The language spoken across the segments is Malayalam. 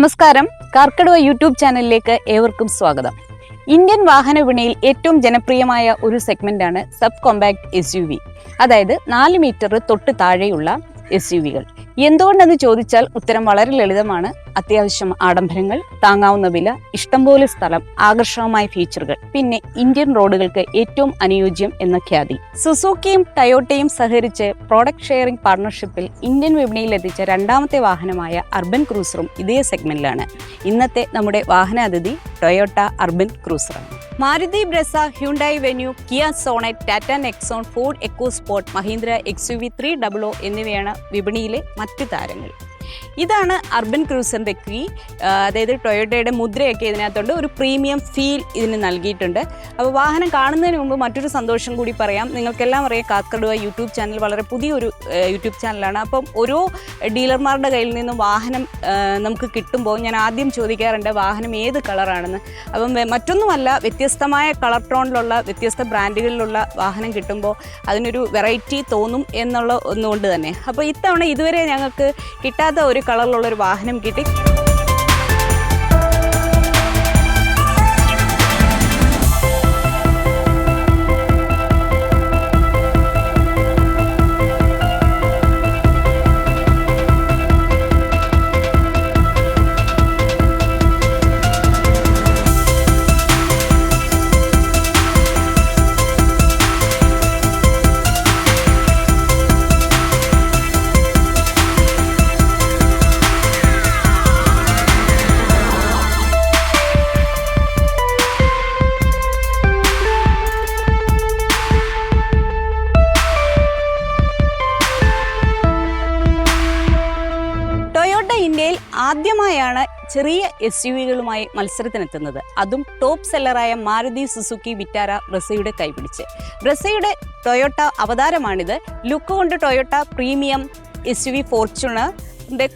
നമസ്കാരം. കാർക്കടുവ യൂട്യൂബ് ചാനലിലേക്ക് ഏവർക്കും സ്വാഗതം. ഇന്ത്യൻ വാഹന വിപണിയിൽ ഏറ്റവും ജനപ്രിയമായ ഒരു സെഗ്മെന്റ് ആണ് sub compact S U V. അതായത് നാല് മീറ്റർ തൊട്ട് താഴെയുള്ള എസ് യു വികൾ. എന്തുകൊണ്ടെന്ന് ചോദിച്ചാൽ ഉത്തരം വളരെ ലളിതമാണ്. അത്യാവശ്യം ആഡംബരങ്ങൾ താങ്ങാവുന്ന വില ഇഷ്ടംപോലെ സ്ഥലം ആകർഷകമായ ഫീച്ചറുകൾ പിന്നെ ഇന്ത്യൻ റോഡുകൾക്ക് ഏറ്റവും അനുയോജ്യം എന്ന ഖ്യാതി. സുസൂക്കിയും ടയോട്ടയും സഹകരിച്ച് പ്രോഡക്റ്റ് ഷെയറിംഗ് പാർട്ണർഷിപ്പിൽ ഇന്ത്യൻ വിപണിയിൽ എത്തിച്ച രണ്ടാമത്തെ വാഹനമായ അർബൻ ക്രൂസറും ഇതേ സെഗ്മെന്റിലാണ് ഇന്നത്തെ നമ്മുടെ വാഹന അതിഥി Toyota Urban ക്രൂസറാണ് Maruti Brezza Hyundai Venue Kia Sonet Tata Nexon Ford Eco Sport Mahindra X U V three double O എന്നിവയാണ് വിപണിയിലെ മറ്റ് താരങ്ങൾ. ഇതാണ് അർബൻ ക്രൂസറിന്റെ കീ. അതായത് ടൊയോട്ടയുടെ മുദ്രയൊക്കെ ഇതിനകത്തുണ്ട്. ഒരു പ്രീമിയം ഫീൽ ഇതിന് നൽകിയിട്ടുണ്ട്. അപ്പോൾ വാഹനം കാണുന്നതിന് മുമ്പ് മറ്റൊരു സന്തോഷം കൂടി പറയാം. നിങ്ങൾക്കെല്ലാം അറിയാം കാക്കടുവ യൂട്യൂബ് ചാനൽ വളരെ പുതിയൊരു യൂട്യൂബ് ചാനലാണ്. അപ്പം ഓരോ ഡീലർമാരുടെ കയ്യിൽ നിന്നും വാഹനം നമുക്ക് കിട്ടുമ്പോൾ ഞാൻ ആദ്യം ചോദിക്കാറുണ്ട് വാഹനം ഏത് കളറാണെന്ന്. അപ്പം മറ്റൊന്നുമല്ല വ്യത്യസ്തമായ കളർ ടോണിലുള്ള വ്യത്യസ്ത ബ്രാൻഡുകളിലുള്ള വാഹനം കിട്ടുമ്പോൾ അതിനൊരു വെറൈറ്റി തോന്നും എന്നുള്ള ഒന്നുകൊണ്ട് തന്നെ. അപ്പോൾ ഇത്തവണ ഇതുവരെ ഞങ്ങൾക്ക് കിട്ടാത്ത ഒരു കളറിലുള്ള ഒരു വാഹനം കിട്ടി. ചെറിയ എസ് യു വികളുമായി മത്സരത്തിനെത്തുന്നത്. അതും ടോപ്പ് സെല്ലറായ മാരുതി സുസുക്കി വിറ്റാര ബ്രസയുടെ കൈപിടിച്ച്. ബ്രസയുടെ ടൊയോട്ട അവതാരമാണിത്. ലുക്ക് കൊണ്ട് Toyota premium S U V Fortuner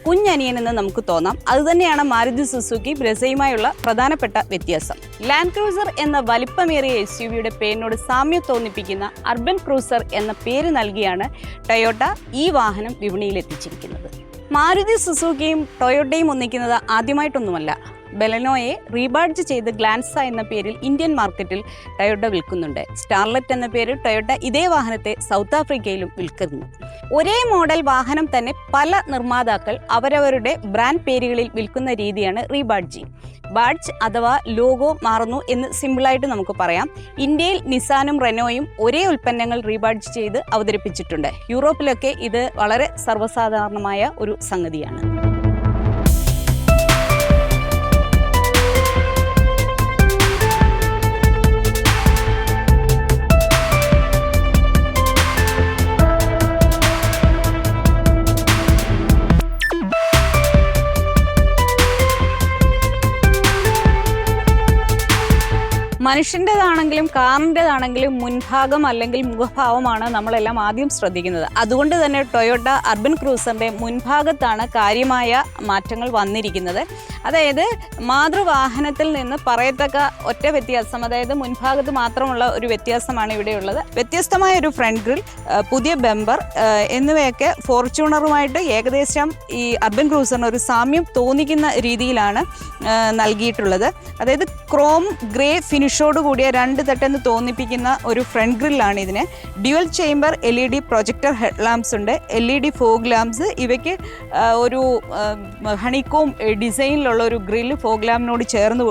കുഞ്ഞനിയൻ എന്ന് നമുക്ക് തോന്നാം. അതുതന്നെയാണ് മാരുതി സുസുക്കി ബ്രസയുമായുള്ള പ്രധാനപ്പെട്ട വ്യത്യാസം. ലാൻഡ് ക്രൂസർ എന്ന വലിപ്പമേറിയ എസ് യു വിയുടെ പേരിനോട് സാമ്യം തോന്നിപ്പിക്കുന്ന അർബൻ ക്രൂസർ എന്ന പേര് നൽകിയാണ് ടൊയോട്ട ഈ വാഹനം വിപണിയിൽ എത്തിച്ചിരിക്കുന്നത് മാരുതി സുസുക്കിയും ടൊയോട്ടയും ഒന്നിക്കുന്നത് ആദ്യമായിട്ടൊന്നുമല്ല. ബെലനോയെ റീബാഡ്ജ് ചെയ്ത് ഗ്ലാൻസ എന്ന പേരിൽ ഇന്ത്യൻ മാർക്കറ്റിൽ ടൊയോട്ട വിൽക്കുന്നുണ്ട്. സ്റ്റാർലെറ്റ് എന്ന പേരിൽ ടൊയോട്ട ഇതേ വാഹനത്തെ സൗത്ത് ആഫ്രിക്കയിലും വിൽക്കുന്നു. ഒരേ മോഡൽ വാഹനം തന്നെ പല നിർമ്മാതാക്കൾ അവരവരുടെ ബ്രാൻഡ് പേരുകളിൽ വിൽക്കുന്ന രീതിയാണ് റീബാഡ്ജിങ് ബാഡ്ജ് അഥവാ ലോഗോ മാറുന്നു എന്ന് സിമ്പിളായിട്ട് നമുക്ക് പറയാം. ഇന്ത്യയിൽ നിസാനും റെനോയും ഒരേ ഉൽപ്പന്നങ്ങൾ റീബാഡ്ജ് ചെയ്ത് അവതരിപ്പിച്ചിട്ടുണ്ട്. യൂറോപ്പിലൊക്കെ ഇത് വളരെ സർവസാധാരണമായ ഒരു സംഗതിയാണ്. മനുഷ്യന്റെതാണെങ്കിലും കാറിന്റെതാണെങ്കിലും മുൻഭാഗം അല്ലെങ്കിൽ മുഖഭാവമാണ് നമ്മളെല്ലാം ആദ്യം ശ്രദ്ധിക്കുന്നത്. അതുകൊണ്ട് തന്നെ ടൊയോട്ട അർബൻ ക്രൂസറിന്റെ മുൻഭാഗത്താണ് കാര്യമായ മാറ്റങ്ങൾ വന്നിരിക്കുന്നത്. അതായത് മാതൃവാഹനത്തിൽ നിന്ന് പറയത്തക്ക ഒറ്റ വ്യത്യാസം അതായത് മുൻഭാഗത്ത് മാത്രമുള്ള ഒരു വ്യത്യാസമാണ് ഇവിടെയുള്ളത്. വ്യത്യസ്തമായ ഒരു ഫ്രണ്ട് ഗ്രിൽ പുതിയ ബെമ്പർ എന്നിവയൊക്കെ ഫോർച്യൂണറുമായിട്ട് ഏകദേശം ഈ അർബൻ ക്രൂസറിന് ഒരു സാമ്യം തോന്നിക്കുന്ന രീതിയിലാണ് നൽകിയിട്ടുള്ളത്. അതായത് ക്രോം ഗ്രേ കൂടിയ രണ്ട് തട്ടെന്ന് തോന്നിപ്പിക്കുന്ന ഒരു ഫ്രണ്ട് ഗ്രില്ലാണ് ഇതിന്. Dual chamber L E D projector head lamps ഉണ്ട്. L E D fog lamps. ഇവയ്ക്ക് ഒരു ഹണിക്കോം ഡിസൈനിലുള്ള ഒരു ഗ്രില്ല് ഫോഗ് ലാമ്പിനോട് ചേർന്ന്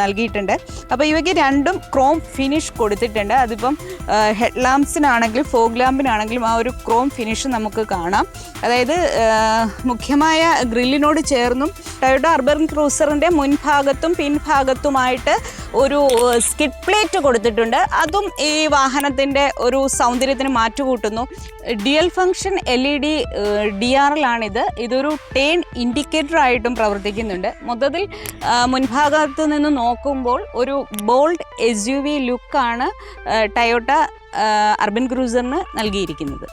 നൽകിയിട്ടുണ്ട്. അപ്പോൾ ഇവയ്ക്ക് രണ്ടും ക്രോം ഫിനിഷ് കൊടുത്തിട്ടുണ്ട്. അതിപ്പം ഹെഡ് ലാംപ്സിനാണെങ്കിലും ഫോഗ് ലാമ്പിനാണെങ്കിലും ആ ഒരു ക്രോം ഫിനിഷ് നമുക്ക് കാണാം. അതായത് മുഖ്യമായ ഗ്രില്ലിനോട് ചേർന്നും ടൊയോട്ട അർബൻ ക്രൂസറിന്റെ മുൻഭാഗത്തും പിൻഭാഗത്തുമായിട്ട് ഒരു സ്കിഡ് പ്ലേറ്റ് കൊടുത്തിട്ടുണ്ട്. അതും ഈ വാഹനത്തിന്റെ ഒരു സൗന്ദര്യത്തിന് മാറ്റുകൂട്ടുന്നു. Dual function L E D D R L ആണിത്. ഇതൊരു ടേൺ ഇൻഡിക്കേറ്റർ ആയിട്ടും പ്രവർത്തിക്കുന്നുണ്ട്. മൊത്തത്തിൽ മുൻഭാഗത്ത് നിന്ന് നോക്കുമ്പോൾ ഒരു ബോൾഡ് എസ് യു വി ലുക്കാണ് ടയോട്ട അർബൻ ക്രൂസറിന് നൽകിയിരിക്കുന്നത്.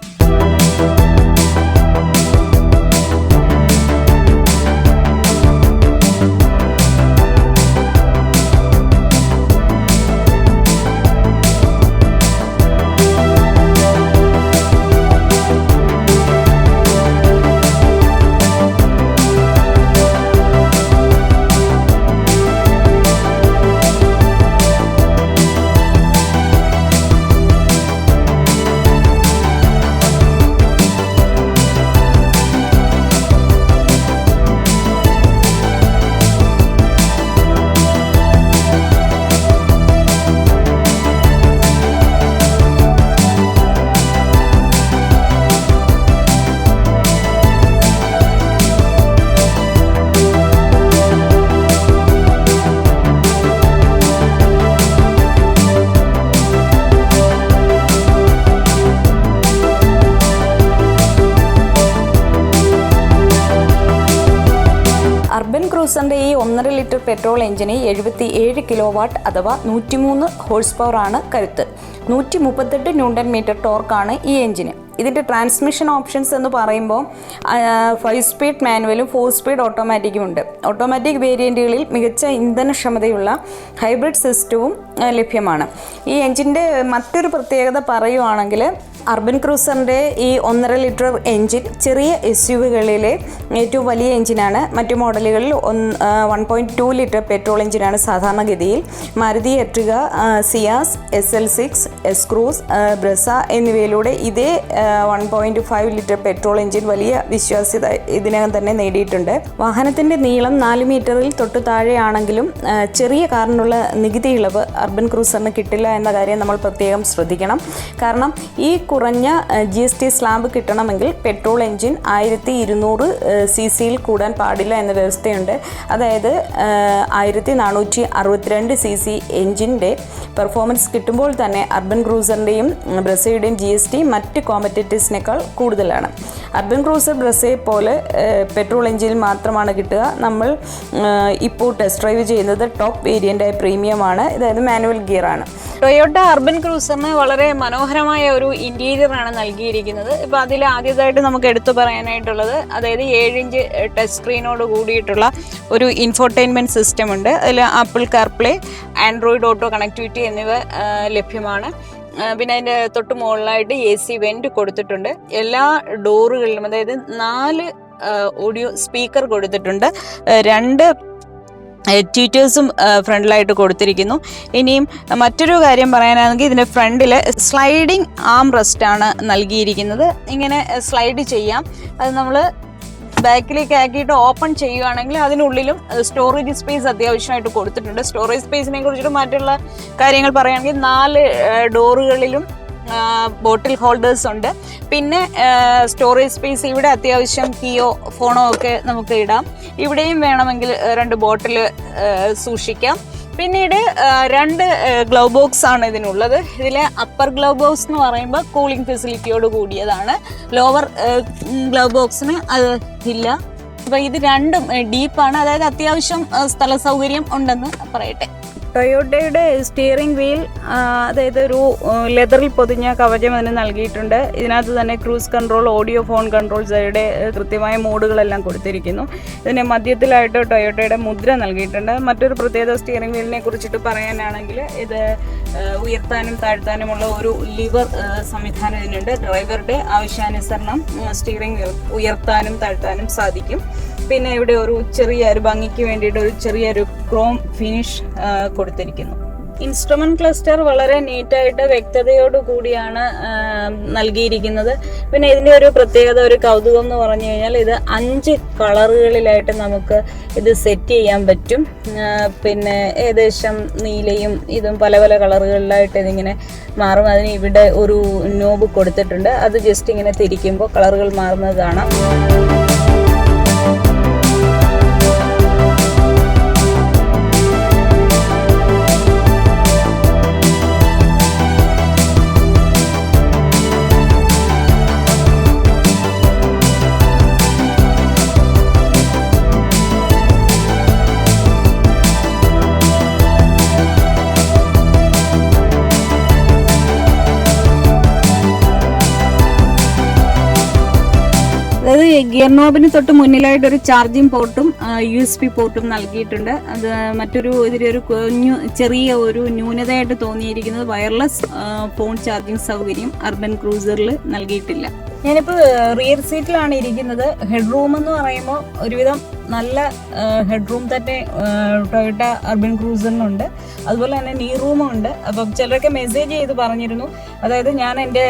പെട്രോൾ എഞ്ചിന് എഴുപത്തി ഏഴ് കിലോ വാട്ട് അഥവാ നൂറ്റിമൂന്ന് ഹോഴ്സ് പവർ ആണ് കരുത്ത്. നൂറ്റി മുപ്പത്തെട്ട് ന്യൂട്ടൺ മീറ്റർ ടോർക്കാണ് ഈ എഞ്ചിന്. ഇതിന്റെ ട്രാൻസ്മിഷൻ ഓപ്ഷൻസ് എന്ന് പറയുമ്പോൾ ഫൈവ് സ്പീഡ് മാനുവലും ഫോർ സ്പീഡ് ഓട്ടോമാറ്റിക്കും ഉണ്ട്. ഓട്ടോമാറ്റിക് വേരിയന്റുകളിൽ മികച്ച ഇന്ധനക്ഷമതയുള്ള ഹൈബ്രിഡ് സിസ്റ്റവും ലഭ്യമാണ്. ഈ എഞ്ചിന്റെ മറ്റൊരു പ്രത്യേകത പറയുവാണെങ്കിൽ അർബൻ ക്രൂസറിന്റെ ഈ ഒന്നര ലിറ്റർ എഞ്ചിൻ ചെറിയ എസ് യു വികളിലെ ഏറ്റവും വലിയ എഞ്ചിനാണ്. മറ്റു മോഡലുകളിൽ one point two litre petrol എഞ്ചിനാണ് സാധാരണഗതിയിൽ. Maruti എട്രിക Ciaz X L six S Cross Brezza എന്നിവയിലൂടെ ഇതേ one point five litre petrol engine വലിയ വിശ്വാസ്യത ഇതിനകം തന്നെ നേടിയിട്ടുണ്ട്. വാഹനത്തിന്റെ നീളം നാല് മീറ്ററിൽ തൊട്ടു താഴെയാണെങ്കിലും ചെറിയ കാറിനുള്ള നികുതി ഇളവ് അർബൻ ക്രൂസറിന് കിട്ടില്ല എന്ന കാര്യം നമ്മൾ പ്രത്യേകം ശ്രദ്ധിക്കണം. കാരണം ഈ കുറഞ്ഞ ജി എസ് ടി സ്ലാബ് കിട്ടണമെങ്കിൽ പെട്രോൾ എൻജിൻ ആയിരത്തി ഇരുന്നൂറ് സി സിയിൽ കൂടാൻ പാടില്ല എന്ന വ്യവസ്ഥയുണ്ട്. അതായത് ആയിരത്തി നാനൂറ്റി അറുപത്തിരണ്ട് സി സി എൻജിന്റെ പെർഫോമൻസ് കിട്ടുമ്പോൾ തന്നെ അർബൻ ക്രൂസറിന്റെയും ബ്രസയുടെയും ജി എസ് ടി മറ്റ് കോമ്പറ്റേറ്റീവ്സിനേക്കാൾ കൂടുതലാണ്. അർബൻ ക്രൂസർ ബ്രസയെ പോലെ പെട്രോൾ എഞ്ചിനിൽ മാത്രമാണ് കിട്ടുക. നമ്മൾ ഇപ്പോൾ ടെസ്റ്റ് ഡ്രൈവ് ചെയ്യുന്നത് ടോപ്പ് വേരിയന്റായ പ്രീമിയമാണ്. അതായത് മാനുവൽ ഗിയറാണ്. ടൊയോട്ട അർബൻ ക്രൂസറിന് വളരെ മനോഹരമായ ഒരു ആണ് നൽകിയിരിക്കുന്നത്. ഇപ്പം അതിൽ ആദ്യമായിട്ട് നമുക്ക് എടുത്തു പറയാനായിട്ടുള്ളത് അതായത് ഏഴിഞ്ച് ടച്ച് സ്ക്രീനോട് കൂടിയിട്ടുള്ള ഒരു ഇൻഫോർടൈൻമെന്റ് സിസ്റ്റം ഉണ്ട്. അതിൽ Apple CarPlay Android Auto connectivity എന്നിവ ലഭ്യമാണ്. പിന്നെ അതിന്റെ തൊട്ട് മുകളിലായിട്ട് എ സി വെന്റ് കൊടുത്തിട്ടുണ്ട്. എല്ലാ ഡോറുകളിലും അതായത് നാല് ഓഡിയോ സ്പീക്കർ കൊടുത്തിട്ടുണ്ട്. രണ്ട് ട്വീറ്റേഴ്സും ഫ്രണ്ടിലായിട്ട് കൊടുത്തിരിക്കുന്നു. ഇനിയും മറ്റൊരു കാര്യം പറയാനാണെങ്കിൽ ഇതിന്റെ ഫ്രണ്ടിൽ സ്ലൈഡിംഗ് ആം റെസ്റ്റ് ആണ് നൽകിയിരിക്കുന്നത്. ഇങ്ങനെ സ്ലൈഡ് ചെയ്യാം. അത് നമ്മൾ ബാക്കിലേക്ക് ആക്കിയിട്ട് ഓപ്പൺ ചെയ്യുകയാണെങ്കിൽ അതിനുള്ളിലും സ്റ്റോറേജ് സ്പേസ് അത്യാവശ്യമായിട്ട് കൊടുത്തിട്ടുണ്ട്. സ്റ്റോറേജ് സ്പേസിനെ കുറിച്ചിട്ട് മറ്റുള്ള കാര്യങ്ങൾ പറയുകയാണെങ്കിൽ നാല് ഡോറുകളിലും ബോട്ടിൽ ഹോൾഡേഴ്സ് ഉണ്ട്. പിന്നെ സ്റ്റോറേജ് സ്പേസ് ഇവിടെ അത്യാവശ്യം കീയോ ഫോണോ ഒക്കെ നമുക്ക് ഇടാം. ഇവിടെയും വേണമെങ്കിൽ രണ്ട് ബോട്ടിൽ സൂക്ഷിക്കാം. പിന്നീട് രണ്ട് ഗ്ലൗ ബോക്സ് ആണ് ഇതിനുള്ളത്. ഇതിലെ അപ്പർ ഗ്ലൗ ബോക്സ് എന്ന് പറയുമ്പോൾ കൂളിംഗ് ഫെസിലിറ്റിയോട് കൂടിയതാണ്. ലോവർ ഗ്ലൗ ബോക്സിന് അത് ഇല്ല. അപ്പോൾ ഇത് രണ്ടും ഡീപ്പാണ് അതായത് അത്യാവശ്യം സ്ഥല സൗകര്യം ഉണ്ടെന്ന് പറയട്ടെ. ടൊയോട്ടയുടെ സ്റ്റിയറിംഗ് വീൽ അതായത് ഒരു ലെതറിൽ പൊതിഞ്ഞ കവചം അതിന് നൽകിയിട്ടുണ്ട്. ഇതിനകത്ത് തന്നെ cruise control audio phone controls കൺട്രോൾസയുടെ കൃത്യമായ മോഡുകളെല്ലാം കൊടുത്തിരിക്കുന്നു. ഇതിന് മധ്യത്തിലായിട്ട് ടൊയോട്ടയുടെ മുദ്ര നൽകിയിട്ടുണ്ട്. മറ്റൊരു പ്രത്യേകത സ്റ്റിയറിംഗ് വീലിനെ കുറിച്ചിട്ട് പറയാനാണെങ്കിൽ ഇത് ഉയർത്താനും താഴ്ത്താനുമുള്ള ഒരു ലിവർ സംവിധാനം ഇതിനുണ്ട്. ഡ്രൈവറുടെ ആവശ്യാനുസരണം സ്റ്റിയറിംഗ് ഉയർത്താനും താഴ്ത്താനും സാധിക്കും. പിന്നെ ഇവിടെ ഒരു ചെറിയ ഒരു ഭംഗിക്ക് വേണ്ടിയിട്ട് ഒരു ചെറിയൊരു ക്രോം ഫിനിഷ് കൊടുത്തിരിക്കുന്നു. ഇൻസ്ട്രുമെന്റ് ക്ലസ്റ്റർ വളരെ നീറ്റായിട്ട് വ്യക്തതയോട് കൂടിയാണ് നൽകിയിരിക്കുന്നത്. പിന്നെ ഇതിന്റെ ഒരു പ്രത്യേകത ഒരു കൗതുകം എന്ന് പറഞ്ഞു കഴിഞ്ഞാൽ ഇത് അഞ്ച് കളറുകളിലായിട്ട് നമുക്ക് ഇത് സെറ്റ് ചെയ്യാൻ പറ്റും. പിന്നെ ഏകദേശം നീലയും ഇതും പല പല കളറുകളിലായിട്ട് ഇതിങ്ങനെ മാറും. അതിന് ഇവിടെ ഒരു നോബ് കൊടുത്തിട്ടുണ്ട്. അത് ജസ്റ്റ് ഇങ്ങനെ തിരിക്കുമ്പോൾ കളറുകൾ മാറുന്നത് കാണാം. ഗിയർ നോബിന് തൊട്ട് മുന്നിലായിട്ട് ഒരു ചാർജിങ് പോർട്ടും യു എസ് പി പോർട്ടും നൽകിയിട്ടുണ്ട്. അത് മറ്റൊരു ഇതിലൊരു കുഞ്ഞു ചെറിയ ഒരു ന്യൂനതയായിട്ട് തോന്നിയിരിക്കുന്നത് വയർലെസ് ഫോൺ ചാർജിങ് സൗകര്യം അർബൻ ക്രൂസറിൽ നൽകിയിട്ടില്ല. ഞാനിപ്പോൾ റിയർ സീറ്റിലാണ് ഇരിക്കുന്നത്. ഹെഡ് റൂം എന്ന് പറയുമ്പോൾ ഒരുവിധം നല്ല ഹെഡ് റൂം തന്നെ ടൊയോട്ട അർബൻ ക്രൂസറിനുണ്ട്. അതുപോലെ തന്നെ നീ റൂമും ഉണ്ട്. അപ്പം ചിലരൊക്കെ മെസ്സേജ് ചെയ്ത് പറഞ്ഞിരുന്നു. അതായത് ഞാൻ എന്റെ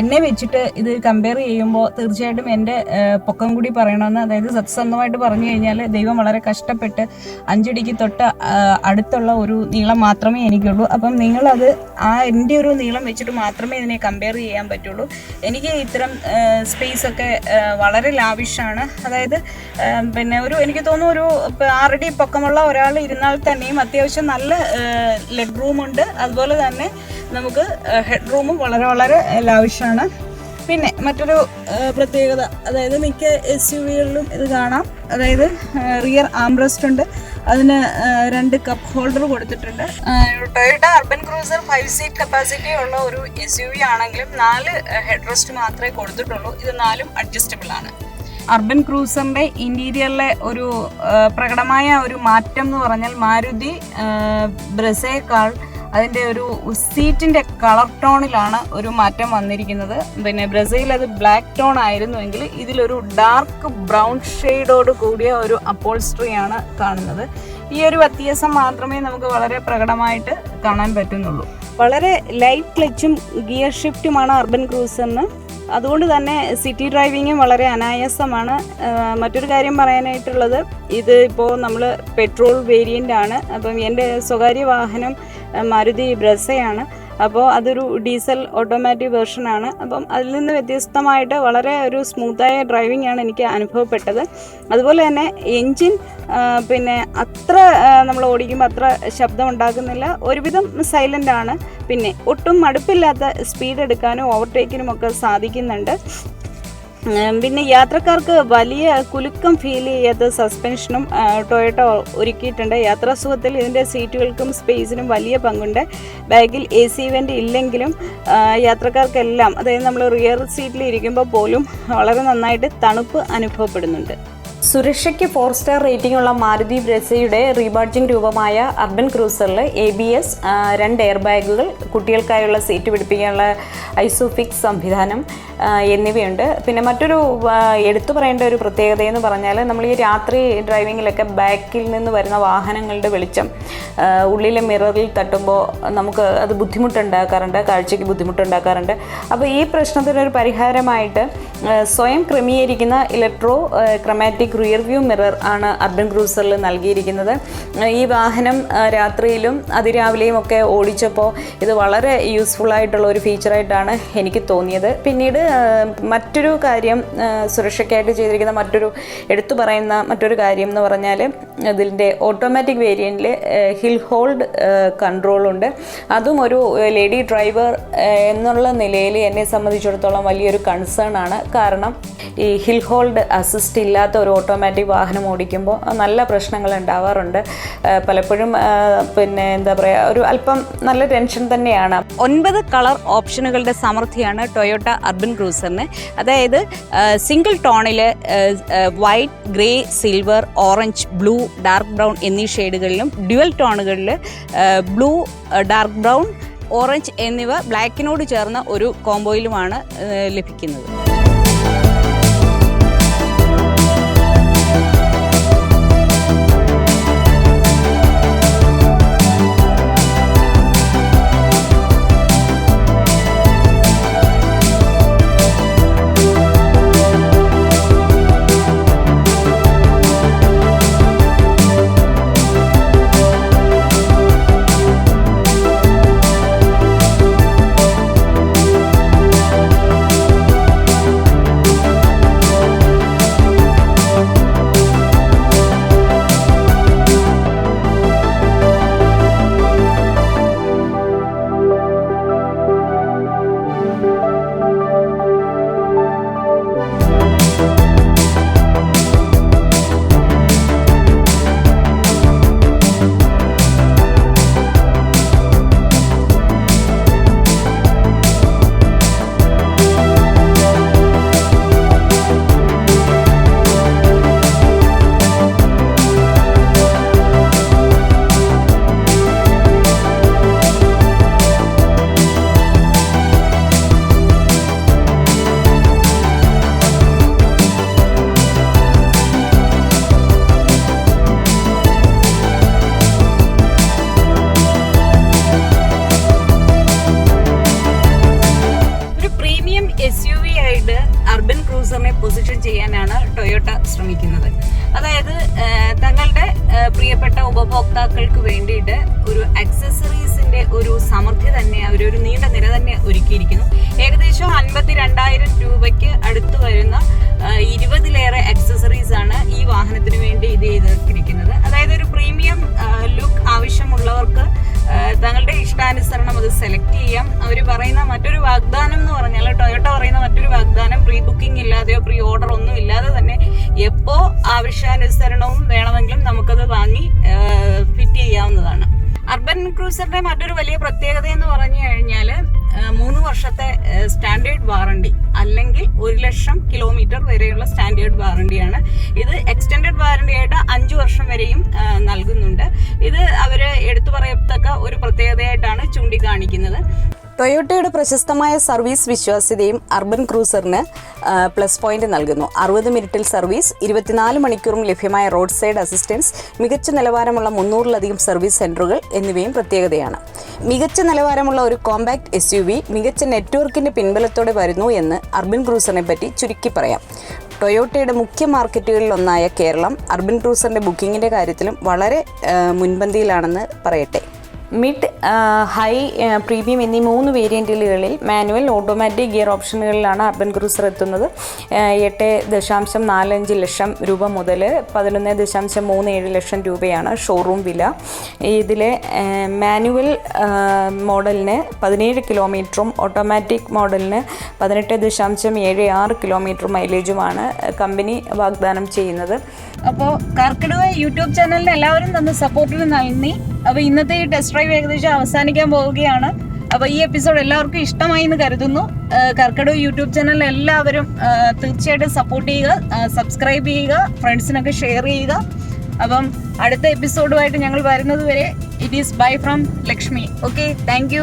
എന്നെ വെച്ചിട്ട് ഇത് കമ്പയർ ചെയ്യുമ്പോൾ തീർച്ചയായിട്ടും എന്റെ പൊക്കം കൂടി പറയണമെന്ന് അതായത് സത്യസന്ധമായിട്ട് പറഞ്ഞു കഴിഞ്ഞാൽ ദൈവം വളരെ കഷ്ടപ്പെട്ട് അഞ്ചടിക്ക് തൊട്ട് അടുത്തുള്ള ഒരു നീളം മാത്രമേ എനിക്കുള്ളൂ. അപ്പം നിങ്ങളത് ആ എന്റെ ഒരു നീളം വെച്ചിട്ട് മാത്രമേ ഇതിനെ കമ്പയർ ചെയ്യാൻ പറ്റുള്ളൂ. എനിക്ക് ഇത്തരം സ്പേസ് ഒക്കെ വളരെ ലാവിഷാണ് അതായത് പിന്നെ ഒരു എനിക്ക് തോന്നുന്നു ഒരു ആറടി പൊക്കമുള്ള ഒരാൾ ഇരുന്നാൽ തന്നെയും അത്യാവശ്യം നല്ല ലെഗ് റൂം ഉണ്ട്. അതുപോലെ തന്നെ നമുക്ക് ഹെഡ് റൂമും വളരെ വളരെ ലാവശ്യമാണ് പിന്നെ മറ്റൊരു പ്രത്യേകത അതായത് മിക്ക എസ് യു വികളിലും ഇത് കാണാം. അതായത് റിയർ ആംബ്രസ്റ്റ് ഉണ്ട്. അതിന് രണ്ട് കപ്പ് ഹോൾഡർ കൊടുത്തിട്ടുണ്ട്. Toyota Urban Cruiser five seat capacity ഉള്ള ഒരു എസ് യു വി ആണെങ്കിലും നാല് ഹെഡ് റെസ്റ്റ് മാത്രമേ കൊടുത്തിട്ടുള്ളൂ. ഇത് നാലും അഡ്ജസ്റ്റബിൾ ആണ്. അർബൻ ക്രൂസറിന്റെ ഇന്റീരിയറിലെ ഒരു പ്രകടമായ ഒരു മാറ്റം എന്ന് പറഞ്ഞാൽ മാരുതി ബ്രസേക്കാൾ അതിന്റെ ഒരു സീറ്റിന്റെ കളർ ടോണിലാണ് ഒരു മാറ്റം വന്നിരിക്കുന്നത്. പിന്നെ ബ്രസീൽ അത് ബ്ലാക്ക് ടോൺ ആയിരുന്നുവെങ്കിൽ ഇതിലൊരു ഡാർക്ക് ബ്രൗൺ ഷെയ്ഡോട് കൂടിയ ഒരു അപ്പോൾസ്ട്രിയാണ് കാണുന്നത്. ഈ ഒരു വ്യത്യാസം മാത്രമേ നമുക്ക് വളരെ പ്രകടമായിട്ട് കാണാൻ പറ്റുന്നുള്ളൂ. വളരെ ലൈറ്റ് ക്ലച്ചും ഗിയർ ഷിഫ്റ്റുമാണ് അർബൻ ക്രൂസറിന് അതുകൊണ്ട് തന്നെ സിറ്റി ഡ്രൈവിങ്ങും വളരെ അനായാസമാണ്. മറ്റൊരു കാര്യം പറയാനായിട്ടുള്ളത് ഇത് ഇപ്പോൾ നമ്മൾ പെട്രോൾ വേരിയന്റ് ആണ്. അപ്പം എന്റെ സ്വകാര്യ വാഹനം മാരുതി ബ്രസയാണ് അപ്പോൾ അതൊരു ഡീസൽ ഓട്ടോമാറ്റിക് വേർഷനാണ്. അപ്പം അതിൽ നിന്ന് വ്യത്യസ്തമായിട്ട് വളരെ ഒരു സ്മൂത്തായ ഡ്രൈവിംഗ് ആണ് എനിക്ക് അനുഭവപ്പെട്ടത്. അതുപോലെ തന്നെ എൻജിൻ പിന്നെ അത്ര നമ്മൾ ഓടിക്കുമ്പോൾ അത്ര ശബ്ദം ഉണ്ടാക്കുന്നില്ല. ഒരുവിധം സൈലന്റ് ആണ് പിന്നെ ഒട്ടും മടുപ്പില്ലാത്ത സ്പീഡ് എടുക്കാനും ഓവർടേക്കിനും ഒക്കെ സാധിക്കുന്നുണ്ട്. പിന്നെ യാത്രക്കാർക്ക് വലിയ കുലുക്കം ഫീൽ ചെയ്യാത്ത സസ്പെൻഷനും ടൊയോട്ട ഒരുക്കിയിട്ടുണ്ട്. യാത്രാസുഖത്തിൽ ഇതിന്റെ സീറ്റുകൾക്കും സ്പേസിനും വലിയ പങ്കുണ്ട്. ബാഗിൽ എ സി ഇവന്റ് ഇല്ലെങ്കിലും യാത്രക്കാർക്കെല്ലാം അതായത് നമ്മൾ റിയർ സീറ്റിൽ ഇരിക്കുമ്പോൾ പോലും വളരെ നന്നായിട്ട് തണുപ്പ് അനുഭവപ്പെടുന്നുണ്ട്. സുരക്ഷയ്ക്ക് ഫോർ സ്റ്റാർ റേറ്റിംഗ് ഉള്ള മാരുതി ബ്രസയുടെ റീബാർജിംഗ് രൂപമായ അർബൻ ക്രൂസറിൽ എ ബി എസ് രണ്ട് എയർ ബാഗുകൾ കുട്ടികൾക്കായുള്ള സീറ്റ് പിടിപ്പിക്കാനുള്ള ഐസോഫിക്സ് സംവിധാനം എന്നിവയുണ്ട്. പിന്നെ മറ്റൊരു എടുത്തു പറയേണ്ട ഒരു പ്രത്യേകത എന്ന് പറഞ്ഞാൽ നമ്മൾ ഈ രാത്രി ഡ്രൈവിങ്ങിലൊക്കെ ബാക്കിൽ നിന്ന് വരുന്ന വാഹനങ്ങളുടെ വെളിച്ചം ഉള്ളിലെ മിററിൽ തട്ടുമ്പോൾ നമുക്ക് അത് ബുദ്ധിമുട്ടുണ്ടാക്കാറുണ്ട് കാഴ്ചയ്ക്ക് ബുദ്ധിമുട്ടുണ്ടാക്കാറുണ്ട്. അപ്പോൾ ഈ പ്രശ്നത്തിനൊരു പരിഹാരമായിട്ട് സ്വയം ക്രമീകരിക്കുന്ന electrochromic rear view mirror ആണ് അർബൻ ക്രൂസറിൽ നൽകിയിരിക്കുന്നത്. ഈ വാഹനം രാത്രിയിലും അതിരാവിലെയും ഒക്കെ ഓടിച്ചപ്പോൾ ഇത് വളരെ യൂസ്ഫുൾ ആയിട്ടുള്ള ഒരു ഫീച്ചറായിട്ടാണ് എനിക്ക് തോന്നിയത്. പിന്നീട് മറ്റൊരു കാര്യം സുരക്ഷയ്ക്കായിട്ട് ചെയ്തിരിക്കുന്ന മറ്റൊരു എടുത്തു പറയുന്ന മറ്റൊരു കാര്യം എന്ന് പറഞ്ഞാൽ ഇതിന്റെ ഓട്ടോമാറ്റിക് വേരിയന്റിൽ ഹിൽ ഹോൾഡ് കൺട്രോളുണ്ട് അതും ഒരു ലേഡി ഡ്രൈവർ എന്നുള്ള നിലയിൽ എന്നെ സംബന്ധിച്ചിടത്തോളം വലിയൊരു കൺസേൺ ആണ്. കാരണം ഈ ഹിൽ ഹോൾഡ് അസിസ്റ്റ് ഇല്ലാത്ത ഒരു ഓട്ടോമാറ്റിക് വാഹനം ഓടിക്കുമ്പോൾ നല്ല പ്രശ്നങ്ങൾ ഉണ്ടാവാറുണ്ട്. പലപ്പോഴും പിന്നെ എന്താ പറയുക ഒരു അല്പം നല്ല ടെൻഷൻ തന്നെയാണ്. ഒൻപത് കളർ ഓപ്ഷനുകളുടെ സമൃദ്ധിയാണ് ടൊയോട്ട അർബൻ ക്രൂസറിന്. അതായത് സിംഗിൾ ടോണിൽ white grey silver orange blue dark brown എന്നീ ഷെയ്ഡുകളിലും ഡ്യുവൽ ടോണുകളിൽ ബ്ലൂ ഡാർക്ക് ബ്രൗൺ ഓറഞ്ച് എന്നിവ ബ്ലാക്കിനോട് ചേർന്ന ഒരു കോംബോയിലുമാണ് ലഭിക്കുന്നത്. ആ, പ്രിയപ്പെട്ട ഉപഭോക്താക്കൾക്ക് വേണ്ടിയിട്ട് ഒരു അക്സസറീസിന്റെ ഒരു സമൃദ്ധി തന്നെ അവർ ഒരു നീണ്ട നിര തന്നെ ഒരുക്കിയിരിക്കുന്നു. ഏകദേശം അൻപത്തി രണ്ടായിരം രൂപയ്ക്ക് അടുത്ത് വരുന്ന ഇരുപതിലേറെ അക്സസറീസ് ആണ് ഈ വാഹനത്തിന് വേണ്ടി ഇത് ചെയ്തിരിക്കുന്നത്. അതായത് ഒരു പ്രീമിയം ലുക്ക് ആവശ്യമുള്ളവർക്ക് തങ്ങളുടെ ഇഷ്ടാനുസരണം അത് സെലക്ട് ചെയ്യാം. അവർ പറയുന്ന മറ്റൊരു വാഗ്ദാനം എന്ന് പറഞ്ഞാൽ ടൊയോട്ട പറയുന്ന മറ്റൊരു വാഗ്ദാനം പ്രീ ബുക്കിംഗ് ഇല്ലാതെയോ പ്രീ ഓർഡർ ഒന്നും ഇല്ലാതെ തന്നെ എപ്പോ ആവശ്യാനുസരണവും വേണമെങ്കിലും നമുക്കത് വാങ്ങി ഫിറ്റ് ചെയ്യാവുന്നതാണ്. അർബൻ ക്രൂസറിന്റെ മറ്റൊരു വലിയ പ്രത്യേകത എന്ന് പറഞ്ഞു കഴിഞ്ഞാൽ മൂന്ന് വർഷത്തെ സ്റ്റാൻഡേർഡ് വാറണ്ടി അല്ലെങ്കിൽ ഒരു ലക്ഷം കിലോമീറ്റർ വരെയുള്ള സ്റ്റാൻഡേർഡ് വാറണ്ടിയാണ്. ഇത് എക്സ്റ്റൻഡഡ് വാറണ്ടി ആയിട്ട് അഞ്ചു വർഷം വരെയും നൽകുന്നുണ്ട്. ഇത് അവർ എടുത്തു പറയത്തക്ക ഒരു പ്രത്യേകതയായിട്ടാണ് ചൂണ്ടിക്കാണിക്കുന്നത്. ടൊയോട്ടയുടെ പ്രശസ്തമായ സർവീസ് വിശ്വാസ്യതയും അർബൻ ക്രൂസറിന് പ്ലസ് പോയിന്റ് നൽകുന്നു. അറുപത് മിനിറ്റിൽ സർവീസ് ഇരുപത്തിനാല് മണിക്കൂറും ലഭ്യമായ റോഡ് സൈഡ് അസിസ്റ്റൻസ് മികച്ച നിലവാരമുള്ള മുന്നൂറിലധികം സർവീസ് സെന്ററുകൾ എന്നിവയും പ്രത്യേകതയാണ്. മികച്ച നിലവാരമുള്ള ഒരു കോമ്പാക്ട് എസ് യു വി മികച്ച നെറ്റ്വർക്കിന്റെ പിൻബലത്തോടെ വരുന്നു എന്ന് അർബൻ ക്രൂസറിനെ പറ്റി ചുരുക്കി പറയാം. ടൊയോട്ടയുടെ മുഖ്യ മാർക്കറ്റുകളിലൊന്നായ കേരളം അർബൻ ക്രൂസറിന്റെ ബുക്കിങ്ങിന്റെ കാര്യത്തിലും വളരെ മുൻപന്തിയിലാണെന്ന് പറയട്ടെ. മിഡ് ഹൈ പ്രീമിയം എന്നീ മൂന്ന് വേരിയന്റുകളിൽ മാനുവൽ ഓട്ടോമാറ്റിക് ഗിയർ ഓപ്ഷനുകളിലാണ് അർബൻ ക്രൂസർ എത്തുന്നത്. എട്ട് ദശാംശം നാലഞ്ച് ലക്ഷം രൂപ മുതൽ പതിനൊന്ന് ദശാംശം മൂന്ന് ഏഴ് ലക്ഷം രൂപയാണ് ഷോറൂം വില. ഇതിലെ മാനുവൽ മോഡലിന് പതിനേഴ് കിലോമീറ്ററും ഓട്ടോമാറ്റിക് മോഡലിന് പതിനെട്ട് ദശാംശം ഏഴ് ആറ് കിലോമീറ്റർ മൈലേജുമാണ് കമ്പനി വാഗ്ദാനം ചെയ്യുന്നത്. അപ്പോൾ കർക്കിടക യൂട്യൂബ് ചാനലിന് എല്ലാവരും തന്ന സപ്പോർട്ടിന് നന്ദി. അപ്പോൾ ഇന്നത്തെ ഈ ടെസ്റ്റ് ഡ്രൈവ് ഏകദേശം അവസാനിക്കാൻ പോവുകയാണ്. അപ്പോൾ ഈ എപ്പിസോഡ് എല്ലാവർക്കും ഇഷ്ടമായി എന്ന് കരുതുന്നു. കർക്കിടക യൂട്യൂബ് ചാനൽ എല്ലാവരും തീർച്ചയായിട്ടും സപ്പോർട്ട് ചെയ്യുക സബ്സ്ക്രൈബ് ചെയ്യുക ഫ്രണ്ട്സിനൊക്കെ ഷെയർ ചെയ്യുക. അപ്പം അടുത്ത എപ്പിസോഡുമായിട്ട് ഞങ്ങൾ വരുന്നത് വരെ it is bye from Lakshmi. Okay thank